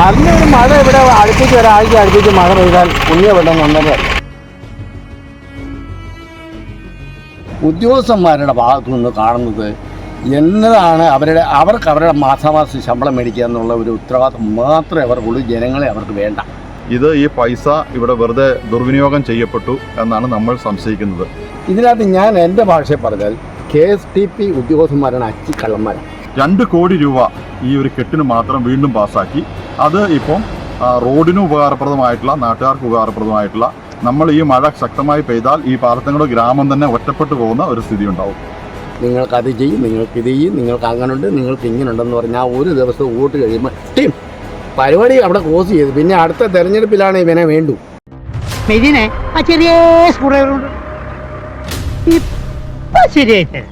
നല്ലൊരു മഴ ഇവിടെ അടുപ്പിച്ച് ഒരാഴ്ച അടുപ്പിച്ച് മഴ പെയ്താൽ പുണ്യ വെള്ളം നന്നല്ലേ ഉദ്യോഗസ്ഥന്മാരുടെ ഭാഗത്തു നിന്ന് കാണുന്നത് എന്നതാണ് അവരുടെ അവർക്ക് അവരുടെ മാസാമാസം ശമ്പളം മേടിക്കുക എന്നുള്ള ഒരു ഉത്തരവാദിത്വം മാത്രമേ അവർക്കുള്ളൂ ജനങ്ങളെ അവർക്ക് വേണ്ട. ഇത് ഈ പൈസ ഇവിടെ വെറുതെ ദുർവിനിയോഗം ചെയ്യപ്പെട്ടു എന്നാണ് നമ്മൾ സംശയിക്കുന്നത്. ഇതിനകത്ത് ഞാൻ എന്റെ ഭാഷയിൽ പറഞ്ഞാൽ കെ എസ് ടി പി ഉദ്യോഗസ്ഥന്മാരാണ് അച്ചിക്കള്ളന്മാരാണ് രണ്ട് കോടി രൂപ ഈ ഒരു കെട്ടിന് മാത്രം വീണ്ടും പാസ്സാക്കി. അത് ഇപ്പം റോഡിന് ഉപകാരപ്രദമായിട്ടുള്ള നാട്ടുകാർക്ക് ഉപകാരപ്രദമായിട്ടുള്ള നമ്മൾ ഈ മഴ ശക്തമായി പെയ്താൽ ഈ പാലത്തങ്ങളുടെ ഗ്രാമം തന്നെ ഒറ്റപ്പെട്ടു പോകുന്ന ഒരു സ്ഥിതി ഉണ്ടാവും നിങ്ങൾക്ക് അത് ചെയ്യും നിങ്ങൾക്ക് ഇത് ചെയ്യും നിങ്ങൾക്ക് അങ്ങനുണ്ട് നിങ്ങൾക്ക് ഇങ്ങനുണ്ടെന്ന് പറഞ്ഞാൽ ഒരു ദിവസം വോട്ട് കഴിയുമ്പോൾ ടീം പരിപാടി അവിടെ ക്ലോസ് ചെയ്തു. പിന്നെ അടുത്ത തെരഞ്ഞെടുപ്പിലാണ് ഇവനെ വേണ്ടു. മെതിനെ ആ ചെറിയ ഇപ്പൊ ശരിയായിട്ട്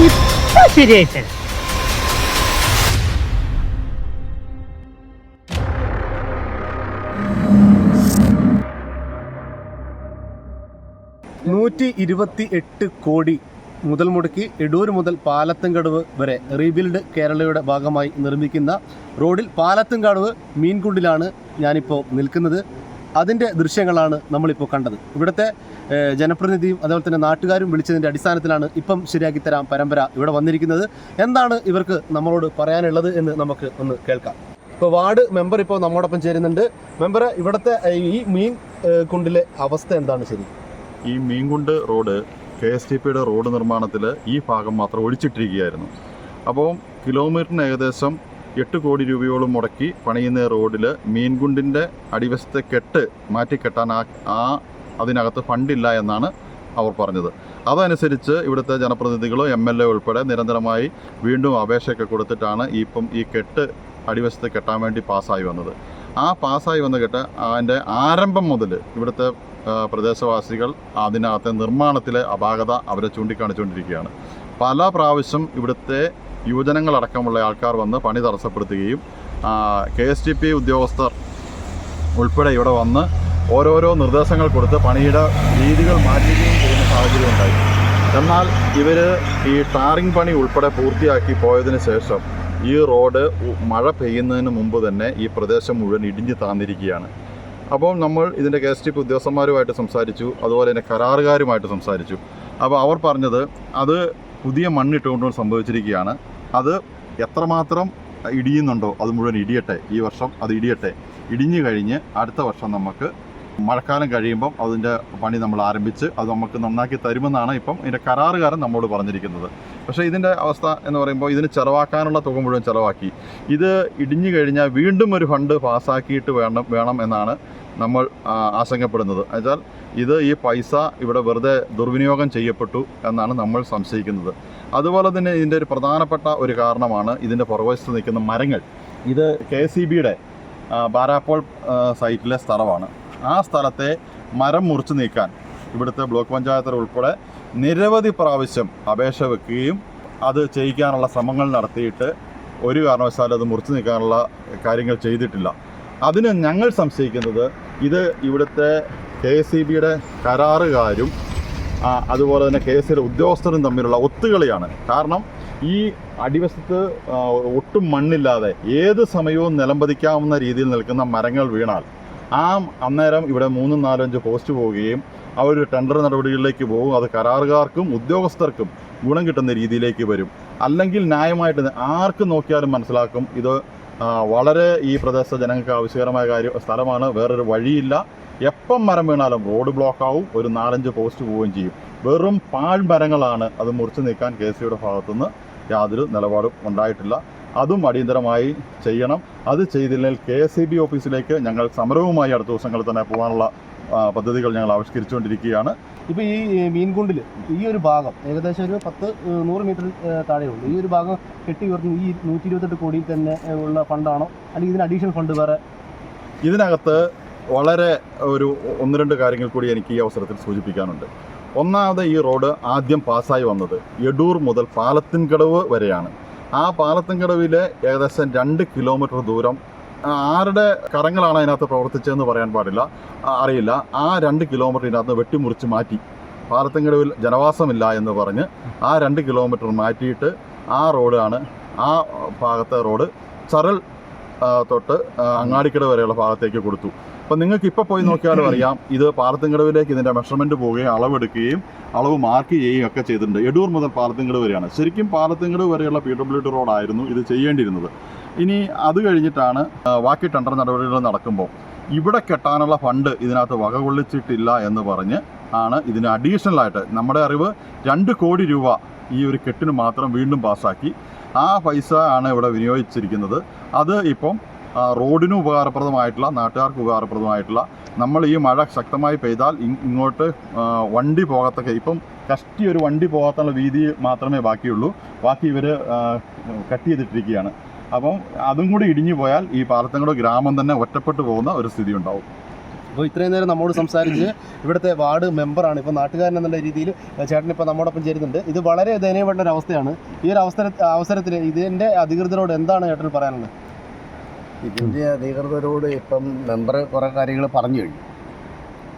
ഇപ്പൊ ശരിയായിട്ട് നൂറ്റി ഇരുപത്തി എട്ട് കോടി മുതൽ മുടക്കി എടൂർ മുതൽ പാലത്തുംകടവ് വരെ റീബിൽഡ് കേരളയുടെ ഭാഗമായി നിർമ്മിക്കുന്ന റോഡിൽ പാലത്തുംകടവ് മീൻകുണ്ടിലാണ് ഞാനിപ്പോൾ നിൽക്കുന്നത്. അതിന്റെ ദൃശ്യങ്ങളാണ് നമ്മളിപ്പോൾ കണ്ടത്. ഇവിടുത്തെ ജനപ്രതിനിധിയും അതുപോലെ തന്നെ നാട്ടുകാരും വിളിച്ചതിന്റെ അടിസ്ഥാനത്തിലാണ് ഇപ്പം ശരിയാക്കി തരാം പരമ്പര ഇവിടെ വന്നിരിക്കുന്നത്. എന്താണ് ഇവർക്ക് നമ്മളോട് പറയാനുള്ളത് എന്ന് നമുക്ക് ഒന്ന് കേൾക്കാം. ഇപ്പോൾ വാർഡ് മെമ്പർ ഇപ്പോൾ നമ്മോടൊപ്പം ചേരുന്നുണ്ട്. മെമ്പർ ഇവിടുത്തെ ഈ മീൻ കുണ്ടിലെ അവസ്ഥ എന്താണ് ശരി? ഈ മീൻകുണ്ട് റോഡ് കെ എസ് ടി പിയുടെ റോഡ് നിർമ്മാണത്തിൽ ഈ ഭാഗം മാത്രം ഒഴിച്ചിട്ടിരിക്കുകയായിരുന്നു. അപ്പോൾ കിലോമീറ്ററിന് ഏകദേശം എട്ട് കോടി രൂപയോളം മുടക്കി പണിയുന്ന റോഡിൽ മീൻകുണ്ടിന്റെ അടിവശത്തെ കെട്ട് മാറ്റിക്കെട്ടാൻ ആ ആ അതിനകത്ത് ഫണ്ടില്ല എന്നാണ് അവർ പറഞ്ഞത്. അതനുസരിച്ച് ഇവിടുത്തെ ജനപ്രതിനിധികളോ എം എൽ എ ഉൾപ്പെടെ നിരന്തരമായി വീണ്ടും അപേക്ഷയൊക്കെ കൊടുത്തിട്ടാണ് ഇപ്പം ഈ കെട്ട് അടിവശത്ത് കെട്ടാൻ വേണ്ടി പാസ്സായി വന്നത്. ആ പാസ്സായി വന്ന കെട്ട് അതിന്റെ ആരംഭം മുതൽ ഇവിടുത്തെ പ്രദേശവാസികൾ അതിനകത്തെ നിർമ്മാണത്തിലെ അപാകത അവരെ ചൂണ്ടിക്കാണിച്ചുകൊണ്ടിരിക്കുകയാണ്. പല പ്രാവശ്യം ഇവിടുത്തെ യുവജനങ്ങളടക്കമുള്ള ആൾക്കാർ വന്ന് പണി തടസ്സപ്പെടുത്തുകയും കെ എസ് ടി പി ഉദ്യോഗസ്ഥർ ഉൾപ്പെടെ ഇവിടെ വന്ന് ഓരോരോ നിർദ്ദേശങ്ങൾ കൊടുത്ത് പണിയുടെ രീതികൾ മാറ്റുകയും ചെയ്യുന്ന സാഹചര്യം ഉണ്ടായി. എന്നാൽ ഇവർ ഈ ടാറിംഗ് പണി ഉൾപ്പെടെ പൂർത്തിയാക്കി പോയതിന് ശേഷം ഈ റോഡ് മഴ പെയ്യുന്നതിന് മുമ്പ് തന്നെ ഈ പ്രദേശം മുഴുവൻ ഇടിഞ്ഞു താന്നിരിക്കുകയാണ്. അപ്പോൾ നമ്മൾ ഇതിന്റെ കെ എസ് ടി പി ഉദ്യോഗസ്ഥന്മാരുമായിട്ട് സംസാരിച്ചു അതുപോലെ തന്നെ കരാറുകാരുമായിട്ട് സംസാരിച്ചു. അപ്പോൾ അവർ പറഞ്ഞത് അത് പുതിയ മണ്ണിട്ടുകൊണ്ട് സംഭവിച്ചിരിക്കുകയാണ്. അത് എത്രമാത്രം ഇടിയുന്നുണ്ടോ അത് മുഴുവൻ ഇടിയട്ടെ ഈ വർഷം അത് ഇടിയട്ടെ. ഇടിഞ്ഞു കഴിഞ്ഞ് അടുത്ത വർഷം നമുക്ക് മഴക്കാലം കഴിയുമ്പം അതിന്റെ പണി നമ്മൾ ആരംഭിച്ച് അത് നമുക്ക് നന്നാക്കി തരുമെന്നാണ് ഇപ്പം ഇതിന്റെ കരാറുകാരൻ നമ്മോട് പറഞ്ഞിരിക്കുന്നത്. പക്ഷേ ഇതിന്റെ അവസ്ഥ എന്ന് പറയുമ്പോൾ ഇതിന് ചിലവാക്കാനുള്ള തുക മുഴുവൻ ചിലവാക്കി. ഇത് ഇടിഞ്ഞു കഴിഞ്ഞാൽ വീണ്ടും ഒരു ഫണ്ട് പാസ്സാക്കിയിട്ട് വേണം വേണം എന്നാണ് നമ്മൾ ആശങ്കപ്പെടുന്നത്. എന്നുവെച്ചാൽ ഇത് ഈ പൈസ ഇവിടെ വെറുതെ ദുർവിനിയോഗം ചെയ്യപ്പെട്ടു എന്നാണ് നമ്മൾ സംശയിക്കുന്നത്. അതുപോലെ തന്നെ ഇതിന്റെ ഒരു പ്രധാനപ്പെട്ട ഒരു കാരണമാണ് ഇതിന്റെ പുറകുവശത്ത് നിൽക്കുന്ന മരങ്ങൾ. ഇത് കെ സി ബിയുടെ ബാരാപ്പോൾ സൈറ്റിലെ സ്ഥലമാണ്. ആ സ്ഥലത്തെ മരം മുറിച്ചു നീക്കാൻ ഇവിടുത്തെ ബ്ലോക്ക് പഞ്ചായത്തിൽ ഉൾപ്പെടെ നിരവധി പ്രാവശ്യം അപേക്ഷ വെക്കുകയും അത് ചെയ്യിക്കാനുള്ള ശ്രമങ്ങൾ നടത്തിയിട്ട് ഒരു കാരണവശാലും അത് മുറിച്ച് നീക്കാനുള്ള കാര്യങ്ങൾ ചെയ്തിട്ടില്ല. അതിന് ഞങ്ങൾ സംശയിക്കുന്നത് ഇത് ഇവിടുത്തെ കെ എസ് സി ബിയുടെ കരാറുകാരും അതുപോലെ തന്നെ കെ എസ് സിയുടെ ഉദ്യോഗസ്ഥരും തമ്മിലുള്ള ഒത്തുകളിയാണ്. കാരണം ഈ അടിവശത്ത് ഒട്ടും മണ്ണില്ലാതെ ഏത് സമയവും നിലംപതിക്കാവുന്ന രീതിയിൽ നിൽക്കുന്ന മരങ്ങൾ വീണാൽ ആ അന്നേരം ഇവിടെ മൂന്നും നാലും അഞ്ച് പോസ്റ്റ് പോവുകയും അവർ ടെൻഡർ നടപടികളിലേക്ക് പോകും. അത് കരാറുകാർക്കും ഉദ്യോഗസ്ഥർക്കും ഗുണം കിട്ടുന്ന രീതിയിലേക്ക് വരും. അല്ലെങ്കിൽ ന്യായമായിട്ട് ആർക്ക് നോക്കിയാലും മനസ്സിലാക്കും ഇത് വളരെ ഈ പ്രദേശ ജനങ്ങൾക്ക് ആവശ്യകരമായ കാര്യം സ്ഥലമാണ്. വേറൊരു വഴിയില്ല. എപ്പം മരം വീണാലും റോഡ് ബ്ലോക്ക് ആവും. ഒരു നാലഞ്ച് പോസ്റ്റ് പോവുകയും ചെയ്യും. വെറും പാഴ്മരങ്ങളാണ് അത് മുറിച്ച് നീക്കാൻ കെ സിയുടെ ഭാഗത്തുനിന്ന് യാതൊരു നിലപാടും ഉണ്ടായിട്ടില്ല. അതും അടിയന്തരമായി ചെയ്യണം. അത് ചെയ്തില്ലെങ്കിൽ കെ എസ് ബി ഓഫീസിലേക്ക് ഞങ്ങൾ സമരവുമായി അടുത്ത ദിവസങ്ങളിൽ തന്നെ പോകാനുള്ള പദ്ധതികൾ ഞങ്ങൾ ആവിഷ്കരിച്ചുകൊണ്ടിരിക്കുകയാണ്. ഇപ്പൊ ഈ മീൻകുണ്ടിൽ ഈ ഒരു ഭാഗം ഏകദേശം ഒരു പത്ത് നൂറ് മീറ്റർ താഴെയുള്ളൂ. ഈ ഒരു ഭാഗം കെട്ടി ഉയർന്ന് ഈ നൂറ്റി ഇരുപത്തെട്ട് കോടിയിൽ തന്നെ ഉള്ള ഫണ്ടാണോ? അല്ലെങ്കിൽ ഇതിന് അഡീഷണൽ ഫണ്ട് വേറെ? ഇതിനകത്ത് വളരെ ഒരു ഒന്ന് രണ്ട് കാര്യങ്ങൾ കൂടി എനിക്ക് ഈ അവസരത്തിൽ സൂചിപ്പിക്കാനുണ്ട്. ഒന്നാമത് ഈ റോഡ് ആദ്യം പാസ്സായി വന്നത് എടൂർ മുതൽ പാലത്തിൻകടവ് വരെയാണ്. ആ പാലത്തിൻകടവിലെ ഏകദേശം രണ്ട് കിലോമീറ്റർ ദൂരം ആരുടെ കരങ്ങളാണ് അതിനകത്ത് പ്രവർത്തിച്ചതെന്ന് പറയാൻ പാടില്ല. അറിയില്ല. ആ രണ്ട് കിലോമീറ്ററിനകത്ത് വെട്ടിമുറിച്ച് മാറ്റി. പാലത്തങ്കടവിൽ ജനവാസമില്ല എന്ന് പറഞ്ഞ് ആ രണ്ട് കിലോമീറ്റർ മാറ്റിയിട്ട് ആ റോഡാണ് ആ ഭാഗത്തെ റോഡ് ചരൽ തൊട്ട് അങ്ങാടിക്കട വരെയുള്ള ഭാഗത്തേക്ക് കൊടുത്തു. അപ്പം നിങ്ങൾക്ക് ഇപ്പോൾ പോയി നോക്കിയാലും അറിയാം ഇത് പാലത്തിങ്കടവിലേക്ക് ഇതിന്റെ മെഷർമെന്റ് പോവുകയും അളവെടുക്കുകയും അളവ് മാർക്ക് ചെയ്യുകയും ഒക്കെ ചെയ്തിട്ടുണ്ട്. എടൂർ മുതൽ പാലത്തിങ്കട് വരെയാണ്. ശരിക്കും പാലത്തിങ്കട് വരെയുള്ള പി ഡബ്ല്യു ഡി റോഡായിരുന്നു ഇത് ചെയ്യേണ്ടിയിരുന്നത്. ഇനി അത് കഴിഞ്ഞിട്ടാണ് ബാക്കി ടെൻഡർ നടപടികൾ നടക്കുമ്പോൾ ഇവിടെ കെട്ടാനുള്ള ഫണ്ട് ഇതിനകത്ത് വകകൊള്ളിച്ചിട്ടില്ല എന്ന് പറഞ്ഞ് ആണ് ഇതിന് അഡീഷണൽ ആയിട്ട് നമ്മുടെ അറിവ് രണ്ട് കോടി രൂപ ഈ ഒരു കെട്ടിന് മാത്രം വീണ്ടും പാസ്സാക്കി. ആ പൈസ ആണ് ഇവിടെ വിനിയോഗിച്ചിരിക്കുന്നത്. അത് ഇപ്പം റോഡിന് ഉപകാരപ്രദമായിട്ടുള്ള നാട്ടുകാർക്ക് ഉപകാരപ്രദമായിട്ടുള്ള നമ്മൾ ഈ മഴ ശക്തമായി പെയ്താൽ ഇങ്ങോട്ട് വണ്ടി പോകത്തക്ക ഇപ്പം കഷ്ടി ഒരു വണ്ടി പോകാത്തുള്ള വീതി മാത്രമേ ബാക്കിയുള്ളൂ. ബാക്കി ഇവർ കട്ട് ചെയ്തിട്ടിരിക്കുകയാണ്. അപ്പം അതും കൂടി ഇടിഞ്ഞു പോയാൽ ഈ പാലത്തങ്കട് ഗ്രാമം തന്നെ ഒറ്റപ്പെട്ടു പോകുന്ന ഒരു സ്ഥിതി ഉണ്ടാവും. അപ്പോൾ ഇത്രയും നേരം നമ്മോട് സംസാരിച്ച് ഇവിടുത്തെ വാർഡ് മെമ്പറാണ് ഇപ്പോൾ നാട്ടുകാരൻ എന്നുള്ള രീതിയിൽ ചേട്ടൻ ഇപ്പോൾ നമ്മോടൊപ്പം ചേരുന്നുണ്ട്. ഇത് വളരെ ദയനീയപ്പെട്ട ഒരു അവസ്ഥയാണ്. ഈ ഒരു അവസര അവസരത്തിൽ ഇതിന്റെ അധികൃതരോട് എന്താണ് ചേട്ടൻ പറയാനുള്ളത്? ഇതിന്റെ അധികൃതരോട് ഇപ്പം മെമ്പർ കുറേ കാര്യങ്ങൾ പറഞ്ഞു കഴിഞ്ഞു.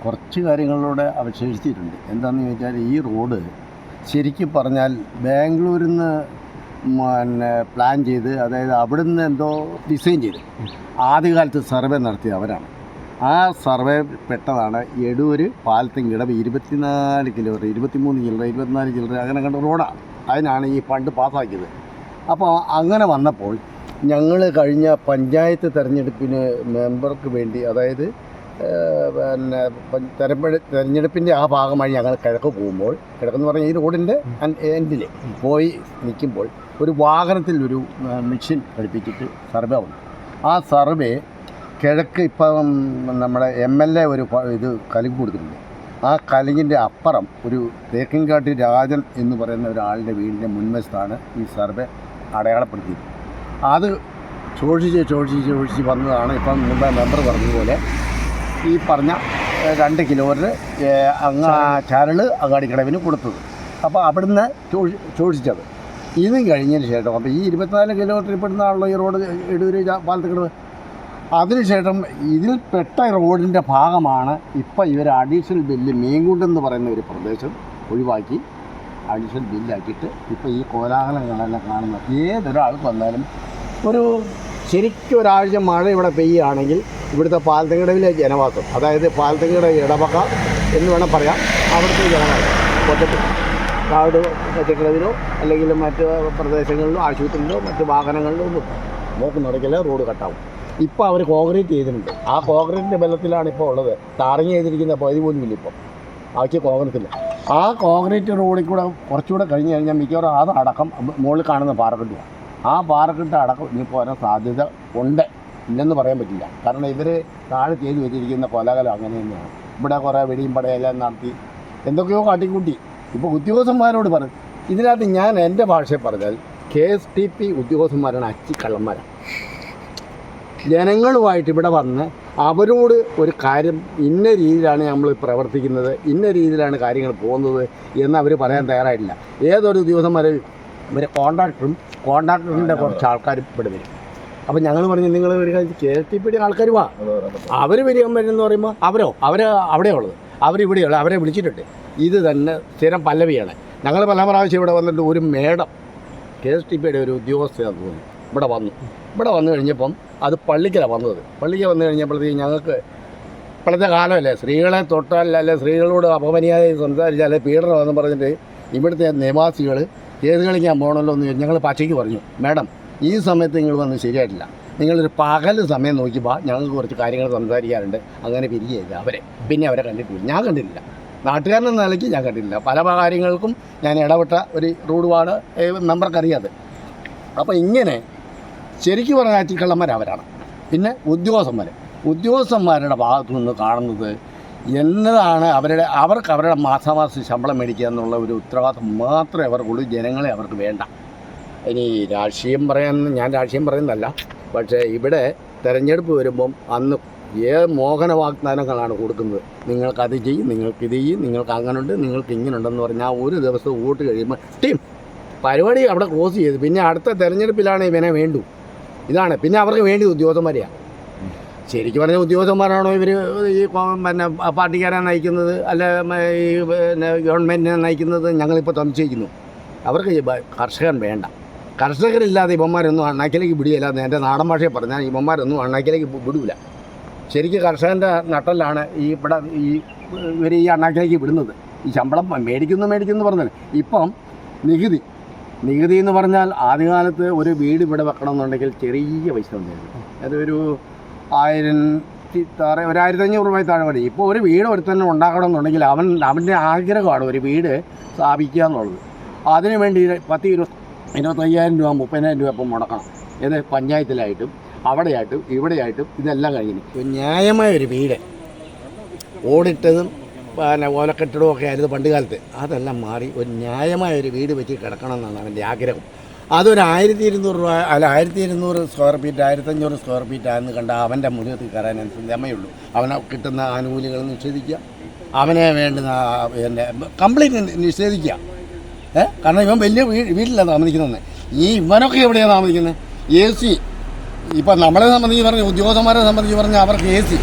കുറച്ച് കാര്യങ്ങളിലൂടെ അവശേഷിച്ചിട്ടുണ്ട്. എന്താണെന്ന് ചോദിച്ചാൽ ഈ റോഡ് ശരിക്കും പറഞ്ഞാൽ ബാംഗ്ലൂരിൽ നിന്ന് പിന്നെ പ്ലാൻ ചെയ്ത് അതായത് അവിടുന്ന് എന്തോ ഡിസൈൻ ചെയ്ത്. ആദ്യകാലത്ത് സർവേ നടത്തിയ അവരാണ്. ആ സർവേ പെട്ടതാണ് എടൂര് പാലത്തിങ്കിടവ് ഇരുപത്തിനാല് കിലോമീറ്റർ ഇരുപത്തിമൂന്ന് ചില്ലറ ഇരുപത്തിനാല് ചില്ലറ അങ്ങനെ കണ്ട റോഡാണ് അതിനാണ് ഈ ഫണ്ട് പാസ്സാക്കിയത് അപ്പോൾ അങ്ങനെ വന്നപ്പോൾ ഞങ്ങൾ കഴിഞ്ഞ പഞ്ചായത്ത് തെരഞ്ഞെടുപ്പിന് മെമ്പർക്ക് വേണ്ടി അതായത് പിന്നെ തെരഞ്ഞെടു തെരഞ്ഞെടുപ്പിന്റെ ആ ഭാഗമായി ഞങ്ങൾ കിഴക്ക് പോകുമ്പോൾ കിഴക്കെന്ന് പറഞ്ഞാൽ ഈ റോഡിന്റെ എൻഡിൽ പോയി നിൽക്കുമ്പോൾ ഒരു വാഹനത്തിൽ ഒരു മെഷീൻ ഘടിപ്പിച്ചിട്ട് സർവേ വന്നു. ആ സർവേ കിഴക്ക് ഇപ്പം നമ്മുടെ എം എൽ എ ഒരു ഇത് കലിങ്ക് കൊടുത്തിട്ടുണ്ട്. ആ കലിങ്ങിന്റെ അപ്പുറം ഒരു തേക്കിൻകാട്ടി രാജൻ എന്ന് പറയുന്ന ഒരാളുടെ വീടിന്റെ മുൻവശത്താണ് ഈ സർവേ അടയാളപ്പെടുത്തിയത്. അത് ചോദിച്ച് ചോദിച്ച് ചോദിച്ച് വന്നതാണ് ഇപ്പം മുമ്പേ മെമ്പർ പറഞ്ഞതുപോലെ ഈ പറഞ്ഞ രണ്ട് കിലോമീറ്റർ അങ്ങ ചരൾ അങ്ങാടിക്കടവിന് കൊടുത്തത്. അപ്പോൾ അവിടുന്ന് ചോദിച്ചത്. ഇതും കഴിഞ്ഞതിന് ശേഷം അപ്പോൾ ഈ ഇരുപത്തിനാല് കിലോമീറ്റർ ഇപ്പെടുന്നാണല്ലോ ഈ റോഡ് എടൂര് പാലത്തക്കടവ്? അതിനുശേഷം ഇതിൽ പെട്ട റോഡിന്റെ ഭാഗമാണ് ഇപ്പം ഇവർ അഡീഷണൽ ബില്ല് മീൻകുണ്ടെന്ന് പറയുന്ന ഒരു പ്രദേശം ഒഴിവാക്കി അഡീഷണൽ ബില്ലാക്കിയിട്ട് ഇപ്പോൾ ഈ കോലാഹലങ്ങളെല്ലാം കാണുന്ന ഏതൊരാൾക്ക് വന്നാലും ഒരു ശരിക്കും ഒരാഴ്ച മഴ ഇവിടെ പെയ്യുകയാണെങ്കിൽ ഇവിടുത്തെ പാലത്തങ്കടവിലെ ജനവാസം അതായത് പാലത്തങ്കട ഇടവക എന്ന് വേണം പറയാം. അവിടുത്തെ ജനവാസം. ഒറ്റപ്പെട്ടു കാട് പച്ചക്കിടവിലോ അല്ലെങ്കിൽ മറ്റ് പ്രദേശങ്ങളിലോ ആശുപത്രിയിലോ മറ്റ് വാഹനങ്ങളിലോ ഒന്നും നടക്കില്ല റോഡ് കട്ടാവും. ഇപ്പോൾ അവർ കോൺക്രീറ്റ് ചെയ്തിട്ടുണ്ട്. ആ കോൺക്രീറ്റിന്റെ ബലത്തിലാണ് ഇപ്പോൾ ഉള്ളത്. ടാറിങ് ചെയ്തിരിക്കുന്ന പകുതി ഇല്ല ഇപ്പോൾ ബാക്കി കോൺക്രീറ്റില്ല. ആ കോൺക്രീറ്റ് റോഡിൽ കൂടെ കുറച്ചുകൂടെ കഴിഞ്ഞ് കഴിഞ്ഞാൽ മിക്കവാറും അത് അടക്കം മുകളിൽ കാണുന്ന പാറക്കെട്ടുമാണ് ആ പാറക്കെട്ട് അടക്കം ഇനി പോരാൻ സാധ്യത ഉണ്ട്. ഇല്ലെന്ന് പറയാൻ പറ്റില്ല. കാരണം ഇവർ താഴെ ചെയ്ത് വെച്ചിരിക്കുന്ന കൊലകലം അങ്ങനെ തന്നെയാണ്. ഇവിടെ കുറേ വെടിയും പടയെല്ലാം നടത്തി. എന്തൊക്കെയോ കാട്ടിക്കൂട്ടി. ഇപ്പോൾ ഉദ്യോഗസ്ഥന്മാരോട് പറഞ്ഞു ഇതിനകത്ത് ഞാൻ എന്റെ ഭാഷയിൽ പറഞ്ഞാൽ കെ എസ് ടി പി ഉദ്യോഗസ്ഥന്മാരാണ് അച്ചിക്കള്ളന്മാരാണ് ജനങ്ങളുമായിട്ട് ഇവിടെ വന്ന് അവരോട് ഒരു കാര്യം ഇന്ന രീതിയിലാണ് നമ്മൾ പ്രവർത്തിക്കുന്നത് ഇന്ന രീതിയിലാണ് കാര്യങ്ങൾ പോകുന്നത് എന്ന് അവർ പറയാൻ തയ്യാറായിട്ടില്ല. ഏതൊരു ഉദ്യോഗസ്ഥന്മാരെ ഇവരെ കോൺട്രാക്ടറും കോൺട്രാക്ടറിന്റെ കുറച്ച് ആൾക്കാർ ഇവിടെ വരും. അപ്പോൾ ഞങ്ങൾ പറഞ്ഞു നിങ്ങൾ ഒരു കെ എസ് ടി പിയുടെ ആൾക്കാർ വാ. അവർ വരികയും വരുമെന്ന് പറയുമ്പോൾ അവരോ? അവർ അവിടെയുള്ളത്. അവരിവിടെയുള്ളത് അവരെ വിളിച്ചിട്ടുണ്ട്. ഇത് തന്നെ സ്ഥിരം പല്ലവിയാണ്. ഞങ്ങൾ പല പ്രാവശ്യം ഇവിടെ വന്നിട്ട് ഒരു മേഡം കെ എസ് ടി പിയുടെ ഒരു ഉദ്യോഗസ്ഥയാണ് തോന്നി ഇവിടെ വന്നു. ഇവിടെ വന്നു കഴിഞ്ഞപ്പം അത് പള്ളിക്കലാണ് വന്നത്. പള്ളിക്ക് വന്നു കഴിഞ്ഞപ്പോഴത്തേക്ക് ഞങ്ങൾക്ക് ഇപ്പോഴത്തെ കാലമല്ലേ? സ്ത്രീകളെ തൊട്ടാൽ അല്ലെ സ്ത്രീകളോട് അപമര്യാദ സംസാരിച്ചാൽ പീഡനമാണെന്ന് പറഞ്ഞിട്ട് ഇവിടുത്തെ നിവാസികൾ കേസ് കളിക്കാൻ പോകണമല്ലോ എന്ന് ഞങ്ങൾ പച്ചയ്ക്ക് പറഞ്ഞു. മാഡം ഈ സമയത്ത് നിങ്ങൾ വന്ന് ശരിയായിട്ടില്ല. നിങ്ങളൊരു പകൽ സമയം നോക്കി വാ ഞങ്ങൾക്ക് കുറച്ച് കാര്യങ്ങൾ സംസാരിക്കാറുണ്ട് അങ്ങനെ പിരികയില്ല അവരെ. പിന്നെ അവരെ കണ്ടിട്ടില്ല. ഞാൻ കണ്ടിട്ടില്ല. നാട്ടുകാരനെന്ന നിലയ്ക്ക് ഞാൻ കണ്ടിട്ടില്ല. പല കാര്യങ്ങൾക്കും ഞാൻ ഇടപെട്ട ഒരു റൂഡുമാണ് മെമ്പർക്കറിയാതെ. അപ്പോൾ ഇങ്ങനെ ശരിക്കും പറഞ്ഞാൽ അറ്റിക്കള്ളന്മാർ അവരാണ് പിന്നെ ഉദ്യോഗസ്ഥന്മാർ ഉദ്യോഗസ്ഥന്മാരുടെ ഭാഗത്തു നിന്ന് കാണുന്നത് എന്നതാണ് അവരുടെ അവർക്ക് അവരുടെ മാസാമാസം ശമ്പളം മേടിക്കുക എന്നുള്ള ഒരു ഉത്തരവാദിത്വം മാത്രമേ അവർക്കുള്ളൂ ജനങ്ങളെ അവർക്ക് വേണ്ട. ഇനി രാഷ്ട്രീയം പറയാൻ ഞാൻ രാഷ്ട്രീയം പറയുന്നതല്ല പക്ഷേ ഇവിടെ തിരഞ്ഞെടുപ്പ് വരുമ്പം അന്ന് ഏത് മോഹന വാഗ്ദാനങ്ങളാണ് കൊടുക്കുന്നത്? നിങ്ങൾക്ക് അത് ചെയ്യും നിങ്ങൾക്ക് ചെയ്യും നിങ്ങൾക്ക് അങ്ങനെയുണ്ട് നിങ്ങൾക്ക് ഇങ്ങനെയുണ്ടെന്ന് പറഞ്ഞാൽ ഒരു ദിവസം വോട്ട് കഴിയുമ്പോൾ ടീം പരിപാടി അവിടെ ക്ലോസ് ചെയ്ത് പിന്നെ അടുത്ത തിരഞ്ഞെടുപ്പിലാണ് ഇവനെ വേണ്ടു. ഇതാണ് പിന്നെ അവർക്ക് വേണ്ടി ഉദ്യോഗസ്ഥന്മാരെയാണ് ശരിക്കും പറഞ്ഞാൽ ഉദ്യോഗസ്ഥന്മാരാണോ ഇവർ ഈ പിന്നെ പാർട്ടിക്കാരെ നയിക്കുന്നത്? അല്ല ഈ പിന്നെ ഗവൺമെന്റിനെ നയിക്കുന്നത് ഞങ്ങളിപ്പോൾ സംശയിക്കുന്നു അവർക്ക് കർഷകൻ വേണ്ട. കർഷകരില്ലാതെ ഇവന്മാരൊന്നും അണ്ണാക്കിലേക്ക് എന്ന് എന്റെ നാടൻ ഭാഷയെ പറഞ്ഞാൽ ഇവന്മാരൊന്നും അണ്ണാക്കിലേക്ക് വിടൂല. ശരിക്കും കർഷകന്റെ നട്ടലാണ് ഈ ഇവിടെ ഈ ഇവർ ഈ അണ്ണാക്കിലേക്ക് വിടുന്നത്. ഈ ശമ്പളം മേടിക്കുന്നു മേടിക്കുന്നു പറഞ്ഞാൽ ഇപ്പം നികുതി. നികുതി എന്ന് പറഞ്ഞാൽ ആദ്യകാലത്ത് ഒരു വീട് ഇവിടെ വെക്കണമെന്നുണ്ടെങ്കിൽ ചെറിയ പൈസ ഉണ്ടായിരുന്നു അതൊരു ആയിരത്തി താറെ ഒരു അഞ്ഞൂറ് രൂപയിൽ താഴെ മതി. ഇപ്പോൾ ഒരു വീട് ഒരുത്തന്നെ ഉണ്ടാക്കണമെന്നുണ്ടെങ്കിൽ അവൻ അവന്റെ ആഗ്രഹമാണ് ഒരു വീട് സ്ഥാപിക്കുക എന്നുള്ളത്. അതിനു വേണ്ടി പത്ത് ഇരുപത്തി ഇരുപത്തയ്യായിരം രൂപ മുപ്പതിനായിരം രൂപ ഇപ്പം മുടക്കണം. ഏത് പഞ്ചായത്തിലായിട്ടും അവിടെയായിട്ടും ഇവിടെയായിട്ടും ഇതെല്ലാം കഴിഞ്ഞു ന്യായമായ ഒരു വീട്. ഓടിട്ടതും പിന്നെ ഓലക്കെട്ടിടവും ഒക്കെ ആയിരുന്നു പണ്ട് കാലത്ത്. അതെല്ലാം മാറി ഒരു ന്യായമായ ഒരു വീട് വെച്ച് കിടക്കണം എന്നാണ് അവന്റെ ആഗ്രഹം. അതൊരു ആയിരത്തി ഇരുന്നൂറ് രൂപ അല്ല ആയിരത്തി ഇരുന്നൂറ് സ്ക്വയർ ഫീറ്റ് ആയിരത്തഞ്ഞൂറ് സ്ക്വയർ ഫീറ്റ് ആയെന്ന് കണ്ട അവന്റെ മുഖത്ത് കയറാനനുസരിച്ച് ക്ഷമയുള്ളൂ. അവനെ കിട്ടുന്ന ആനുകൂല്യങ്ങൾ നിഷേധിക്കുക. അവനെ വേണ്ടുന്ന എന്റെ കംപ്ലീറ്റ് നിഷേധിക്കുക. ഏ? കാരണം ഇവൻ വലിയ വീട്ടിലാണ് താമസിക്കുന്നത്. ഈ ഇവനൊക്കെ എവിടെയാണ് താമസിക്കുന്നത്? എ സി ഇപ്പം നമ്മളെ സംബന്ധിച്ച് പറഞ്ഞ ഉദ്യോഗസ്ഥന്മാരെ സംബന്ധിച്ച് പറഞ്ഞാൽ അവർക്ക് എ സി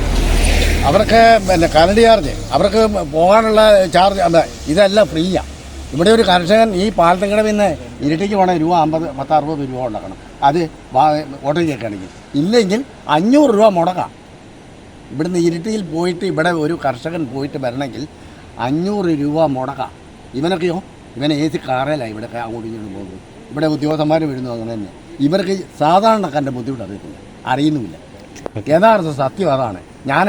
അവർക്ക് പിന്നെ കറണ്ട് ചാർജ് അവർക്ക് പോകാനുള്ള ചാർജ് അല്ല ഇതെല്ലാം ഫ്രീയാണ് ഇവിടെ ഒരു കർഷകൻ ഈ പാലത്തങ്കടവിൽ നിന്ന് ഇരട്ടിക്ക് വേണമെങ്കിൽ രൂപ അമ്പത് പത്ത് അറുപത് രൂപ ഉണ്ടാക്കണം. അത് ഓട്ടോയ്ക്കാണെങ്കിൽ ഇല്ലെങ്കിൽ അഞ്ഞൂറ് രൂപ മുടക്കാം. ഇവിടുന്ന് ഇരട്ടിയിൽ പോയിട്ട് ഇവിടെ ഒരു കർഷകൻ പോയിട്ട് വരണമെങ്കിൽ അഞ്ഞൂറ് രൂപ മുടക്കാം. ഇവനൊക്കെയോ? ഇവനെ എ സി കാറേലാണ് ഇവിടെ അങ്ങോട്ടും ഇങ്ങോട്ടും പോകുന്നത്. ഇവിടെ ഉദ്യോഗസ്ഥന്മാർ വരുന്നു അങ്ങനെ തന്നെ. ഇവർക്ക് സാധാരണക്കാരന്റെ ബുദ്ധിമുട്ട് അറിയത്തില്ല. അറിയുന്നുമില്ല. യഥാർത്ഥ സത്യം അതാണ്. ഞാൻ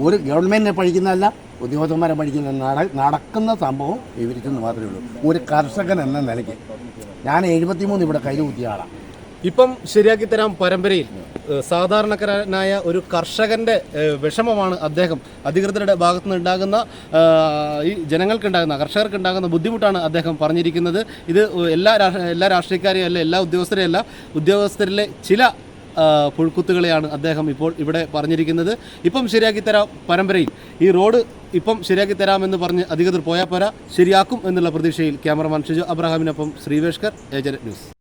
ഒരു ഗവൺമെന്റിനെ പഠിക്കുന്നതല്ല ഉദ്യോഗസ്ഥന്മാരെ പഠിക്കുന്ന നട നടക്കുന്ന സംഭവം വിവരിച്ചെന്ന് മാത്രമേ ഉള്ളൂ. ഒരു കർഷകൻ എന്ന നിലയ്ക്ക്. ഞാൻ എഴുപത്തിമൂന്ന് ഇവിടെ കയ്യിൽ കുത്തിയ ആളാണ് ഇപ്പം ശരിയാക്കി തരാം പരമ്പരയിൽ സാധാരണക്കാരനായ ഒരു കർഷകന്റെ വിഷമമാണ് അദ്ദേഹം. അധികൃതരുടെ ഭാഗത്തു നിന്ന് ഉണ്ടാകുന്ന ആഹ്, ഈ ജനങ്ങൾക്കുണ്ടാകുന്ന കർഷകർക്കുണ്ടാകുന്ന ബുദ്ധിമുട്ടാണ് അദ്ദേഹം പറഞ്ഞിരിക്കുന്നത്. ഇത് എല്ലാ എല്ലാ രാഷ്ട്രീയക്കാരെയും അല്ല എല്ലാ ഉദ്യോഗസ്ഥരെയും അല്ല ഉദ്യോഗസ്ഥരിലെ ചില പുഴുക്കുത്തുകളെയാണ് അദ്ദേഹം ഇപ്പോൾ ഇവിടെ പറഞ്ഞിരിക്കുന്നത്. ഇപ്പം ശരിയാക്കി തരാം പരമ്പരയിൽ. ഈ റോഡ് ഇപ്പം ശരിയാക്കി തരാമെന്ന് പറഞ്ഞ് അധികൃതർ പോയാൽ പോരാ. ശരിയാക്കും എന്നുള്ള പ്രതീക്ഷയിൽ ക്യാമറമാൻ ഷിജു അബ്രഹാമിനൊപ്പം ശ്രീവേഷ്കർ ഏജന്റ് ന്യൂസ്.